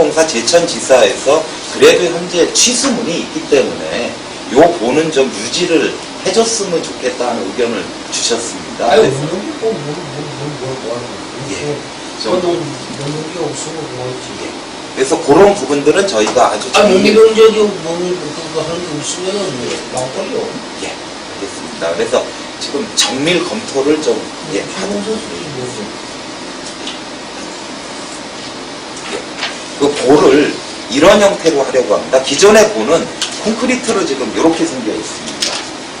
환경공사 제천지사에서 그래도 현재 취수문이 있기 때문에 요 보는 좀 유지를 해줬으면 좋겠다는 의견을 주셨습니다. 아유, 그래서 먹는 게 뭐, 뭐, 뭐, 뭐, 뭐 하는 거야. 예. 없으면 뭐하지. 예. 그래서 그런 부분들은 저희가 아주 아, 정리- 먹는 저기, 먹는 그거 하는 게 없으면은 망설여. 예, 알겠습니다. 그래서 지금 정밀 검토를 좀 예, 하는 뭐지. 그 볼을 이런 형태로 하려고 합니다. 기존의 볼은 콘크리트로 지금 이렇게 생겨 있습니다.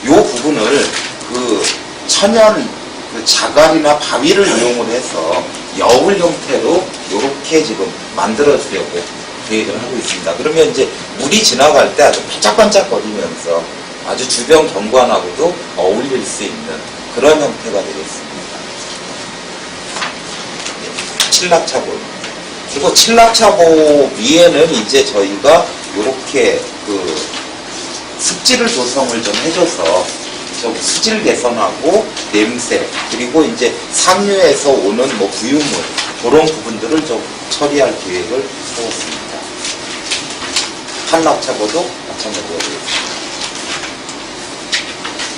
이 부분을 그 천연 그 자갈이나 바위를 이용을 해서 여울 형태로 이렇게 지금 만들어주려고 계획을 하고 있습니다. 그러면 이제 물이 지나갈 때 아주 반짝반짝거리면서 아주 주변 경관하고도 어울릴 수 있는 그런 형태가 되겠습니다. 예, 칠락차볼. 그리고 칠라차보 위에는 이제 저희가 이렇게 그 습지를 조성을 좀 해줘서 좀 수질 개선하고 냄새 그리고 이제 상류에서 오는 뭐 부유물 그런 부분들을 좀 처리할 계획을 세웠습니다. 마찬가지가 되겠습니다.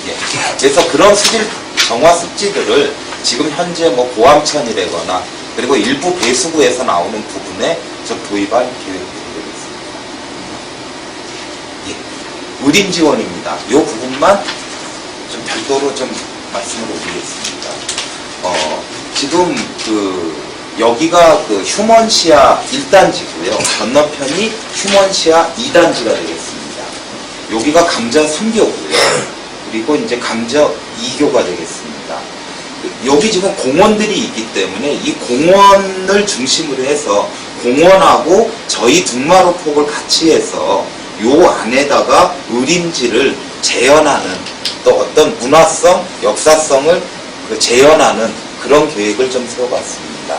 예. 그래서 그런 수질 정화 습지들을 지금 현재 뭐 고암천이라거나 그리고 일부 배수구에서 나오는 부분에 좀 도입할 계획이 되겠습니다. 예. 의림 지원입니다. 이 부분만 좀 별도로 좀 말씀을 올리겠습니다. 어, 지금 그 여기가 그 휴먼시아 1단지고요. 건너편이 휴먼시아 2단지가 되겠습니다. 여기가 감전 3교고요. 그리고 이제 감저 2교가 되겠습니다. 여기 지금 공원들이 있기 때문에 이 공원을 중심으로 해서 공원하고 저희 등마루 폭을 같이 해서 요 안에다가 의림지를 재현하는 또 어떤 문화성, 역사성을 그 재현하는 그런 계획을 좀 세워봤습니다.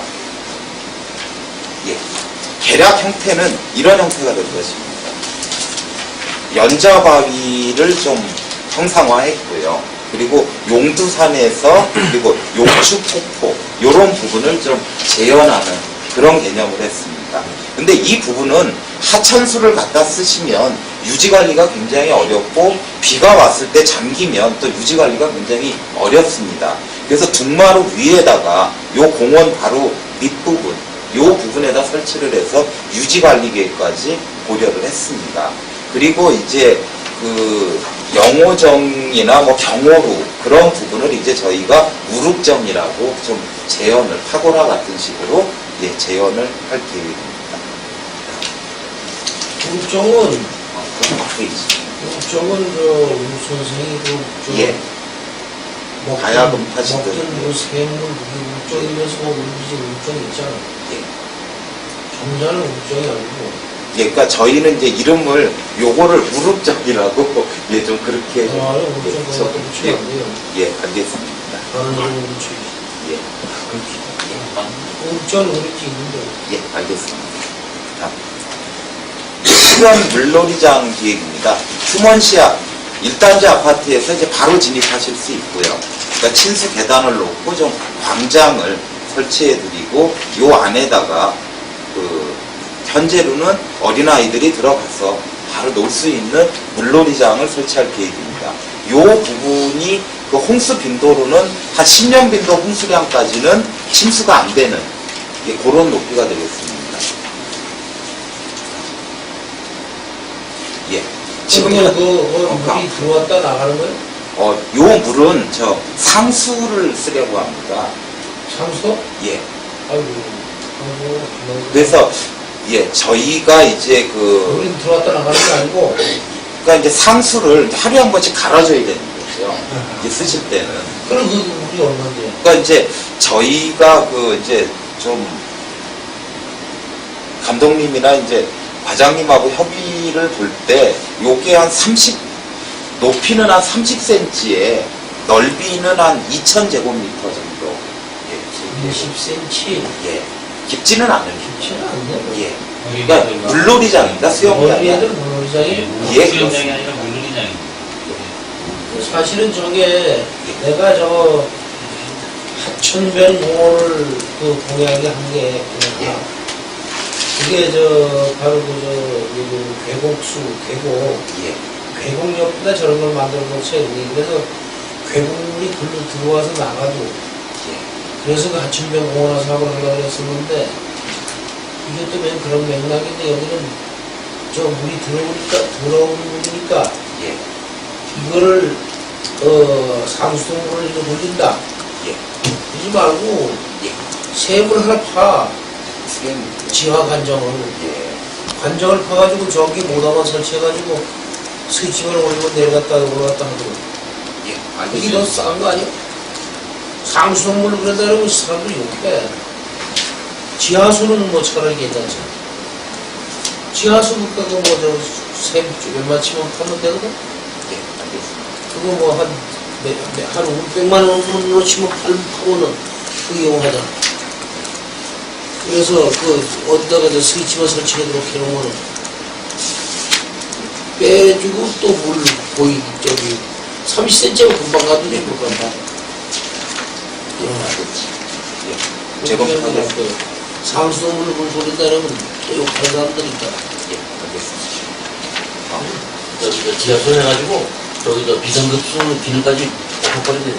예. 계략 형태는 이런 형태가 될 것입니다. 연자바위를 좀 형상화했고요. 그리고 용두산에서 그리고 용추폭포 이런 부분을 좀 재현하는 그런 개념을 했습니다. 근데 이 부분은 하천수를 갖다 쓰시면 유지관리가 굉장히 어렵고 비가 왔을 때 잠기면 또 유지관리가 굉장히 어렵습니다. 그래서 둥마루 위에다가 요 공원 바로 밑부분 요 부분에다 설치를 해서 유지관리 계획까지 고려를 했습니다. 그리고 이제 그 영호정이나 뭐 경호루 그런 부분을 이제 저희가 우룩정이라고 좀 재현을 타고라 같은 식으로 예, 재현을 할 계획입니다. 어, 앞에 있습니다. 국정은 저, 선생이 그, 저, 예. 가야금 타시던. 먹던 그 샘물, 그게 울정이면서 뭐 우리 집 울정 있잖아. 예. 점자는 울정이 아니고, 예, 그러니까 저희는 이제 이름을 요거를 우룩정이라고 예, 좀 그렇게 아, 좀, 울정 예, 저- 울정 예, 안 돼요. 예, 알겠습니다. 예, 있는데. 예, 알겠습니다. 다음. 수변 물놀이장 기획입니다. 휴먼시아 1단지 아파트에서 이제 바로 진입하실 수 있고요. 그러니까 친수 계단을 놓고 좀 광장을 설치해 드리고 요 안에다가 그 현재로는 어린아이들이 들어가서 바로 놀수 있는 물놀이장을 설치할 계획입니다. 요 부분이 그 홍수 빈도로는 한 10년 빈도 홍수량까지는 침수가 안 되는 예, 그런 높이가 되겠습니다. 예. 지금 지금 그, 그 어, 물이 들어왔다 나가는 거예요? 어, 요 물은 저 상수를 쓰려고 합니다. 상수? 예. 아이고. 그래서 예, 저희가 이제 그 물이 들어왔다 나가는 게 아니고, 그러니까 이제 상수를 이제 하루에 한 번씩 갈아줘야 되는 거죠. 이제 쓰실 때는. 그럼 그 물이 얼마인데? 그러니까 이제 저희가 그 이제 좀 감독님이나 이제 과장님하고 협의를 볼 때 요게 한 30, 높이는 한 30cm에 넓이는 한 2000제곱미터 정도. 예, 20cm. 예. 깊지는 않은 깊지는 않네. 예. 그러니까 물놀이장입니다. 수영장이 우리 애들 아니라. 물놀이장이 예, 수영장이. 아니라 물놀이장입니다. 사실은 저게 내가 저 하천변 공원을 그 공약이 한게 예. 그게 저 바로 그저 그 괴곡수 괴곡 예, 괴곡 옆에다 저런 걸 만들어 놓지 그래서 괴곡물이 글로 들어와서 나가도 예, 그래서 그 하천병 공원화 사업을 하려고 했었는데 이것도 맨 그런 맥락인데 여기는 저 물이 들어오니까 들어오는 물이니까 예, 이거를 어 상수동물을 이거 돌린다. 예, 그러지 말고 예. 샘을 하나 파. 지하 관정을. 예, 관정을 파가지고 저기 모다만 설치해가지고 스위칭을 올리고 내려갔다 올라갔다 하도록 예, 이게 더 알겠습니다. 싼거 아니야? 상수동물을 그러다 그러면 사람들이 욕해 지하수는 뭐 차라리 괜찮지 지하수 물가가 뭐저샘 조금만 치면 파면 되거든 예, 알겠습니다. 그거 뭐한 한 500만 원으로 치면 팔 파고는 그 이용하잖아. 그래서 그 어디다가 저 스위치만 설치하도록 해놓으면 빼주고 또 물 보이 저기 30cm면 금방 가도 예, 되고 금 방. 예, 알겠습니다. 예, 제공 제공하겠습니다. 상수도물을 물 돌린다 그러면 또 욕하는 사람들 있다. 예, 알겠습니다. 저기 저 지하수 해가지고 저기 저 비상급수 기능까지 엎어버리네요.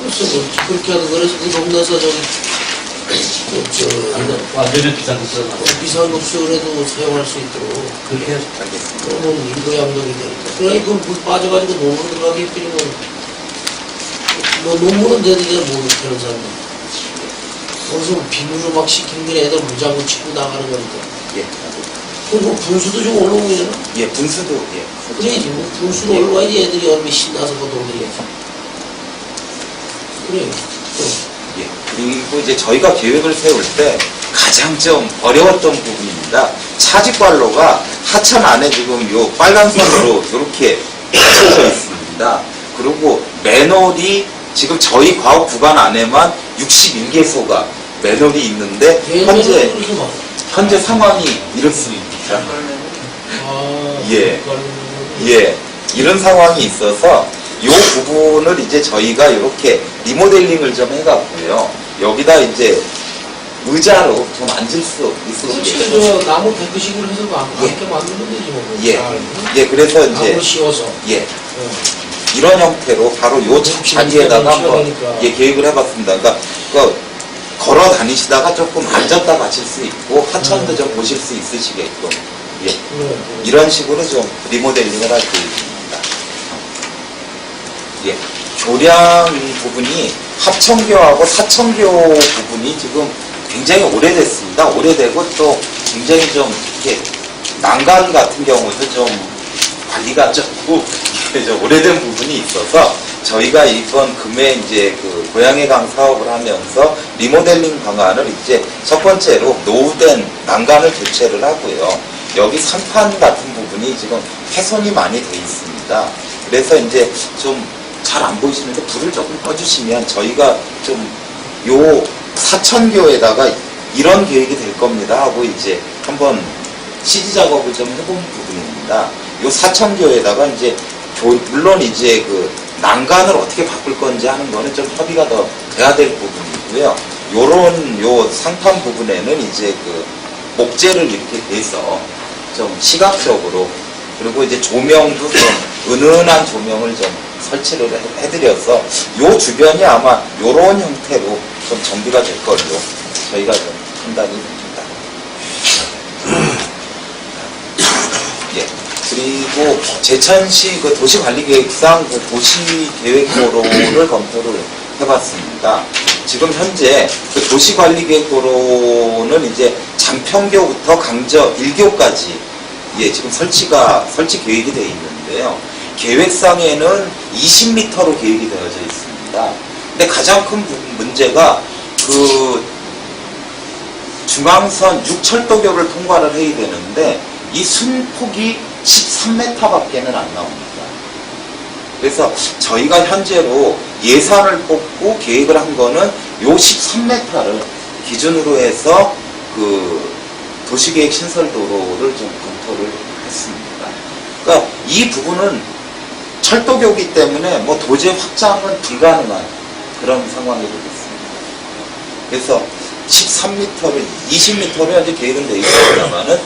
그래서 뭐 그렇게 하는 거라서 그 동네에서 저기 그, 저 완전 완전히 비상급수가 나고 비상급수를 해도 사용할 수 있도록 그렇게 해서 알겠습니다. 그러면 인도양독이 되니까. 그러니 그물 빠져가지고 논문 들어가게 해버리면, 뭐 논문은 되는데 모르는 사람들. 거기서 비누로 막 시키는 게 애들 물장구 치고 나가는 거니까. 예, 알겠습니다. 그럼 그 분수도 좀 올라오고 이러나? 예, 분수도, 예. 그래야지, 뭐 분수도 올라와야지 애들이 얼마나 신나서 그 돌리겠지. 그래. 또 예. 그리고 이제 저희가 계획을 세울 때 가장 좀 어려웠던 부분입니다. 차직관로가 하천 안에 지금 요 빨간 선으로 이렇게 펼쳐져 있습니다. 그리고 맨홀이 지금 저희 과업 구간 안에만 61개소가 맨홀이 있는데 현재. 현재 상황이 이렇습니다. 아, 예. 예, 이런 상황이 있어서 이 부분을 이제 저희가 이렇게 리모델링을 좀 해갖고요. 여기다 이제 의자로 좀 앉을 수 그렇지, 있으시게. 저 나무 데크식으로 해서 막 예. 이렇게 만들면 되지 뭐. 예, 잘. 예, 그래서 나무 이제 씌워서. 예, 어. 이런 형태로 바로 요 그렇지, 자리에다가 그렇지, 한번 그러니까. 예, 계획을 해봤습니다. 그러니까 그 걸어 다니시다가 조금 앉았다 가실 수 있고 하천도 음. 좀 보실 수 있으시게끔 예, 그래. 이런 식으로 좀 리모델링을 할 계획입니다. 예, 교량 부분이 합천교하고 사천교 부분이 지금 굉장히 오래됐습니다. 오래되고 또 굉장히 좀 이렇게 난간 같은 경우도 좀 관리가 조금 좀 오래된 부분이 있어서 저희가 이번 금해 이제 그 고양의 강 사업을 하면서 리모델링 방안을 이제 첫 번째로 노후된 난간을 교체를 하고요. 여기 산판 같은 부분이 지금 훼손이 많이 돼 있습니다. 그래서 이제 좀 잘 안 보이시는데 불을 조금 꺼주시면 저희가 좀 요 사천교에다가 이런 계획이 될 겁니다 하고 이제 한번 CG 작업을 좀 해본 부분입니다. 요 사천교에다가 이제 교- 물론 이제 그 난간을 어떻게 바꿀 건지 하는 거는 좀 협의가 더 돼야 될 부분이고요. 요런 요 상판 부분에는 이제 그 목재를 이렇게 대서 좀 시각적으로 그리고 이제 조명도 좀 은은한 조명을 좀 설치를 해- 해드려서 요 주변이 아마 요런 형태로 좀 정비가 될 걸로 저희가 좀 판단이 됩니다. 예. 그리고 제천시 그 도시관리계획상 그 도시계획도로를 검토를 해봤습니다. 지금 현재 그 도시관리계획도로는 이제 장평교부터 강저 1교까지 예, 지금 설치가, 설치 계획이 되어 있는데요. 계획상에는 20m로 계획이 되어져 있습니다. 근데 가장 큰 부- 문제가 그 중앙선 6철도교를 통과를 해야 되는데 이 순폭이 13m밖에는 안 나옵니다. 그래서 저희가 현재로 예산을 뽑고 계획을 한 거는 요 13m를 기준으로 해서 그 도시계획 신설도로를 좀 검토를 했습니다. 그러니까 이 부분은 철도교기 때문에 뭐 도저히 확장은 불가능한 그런 상황이 되겠습니다. 그래서 13m를 20m로 현재 계획은 돼 있습니다만은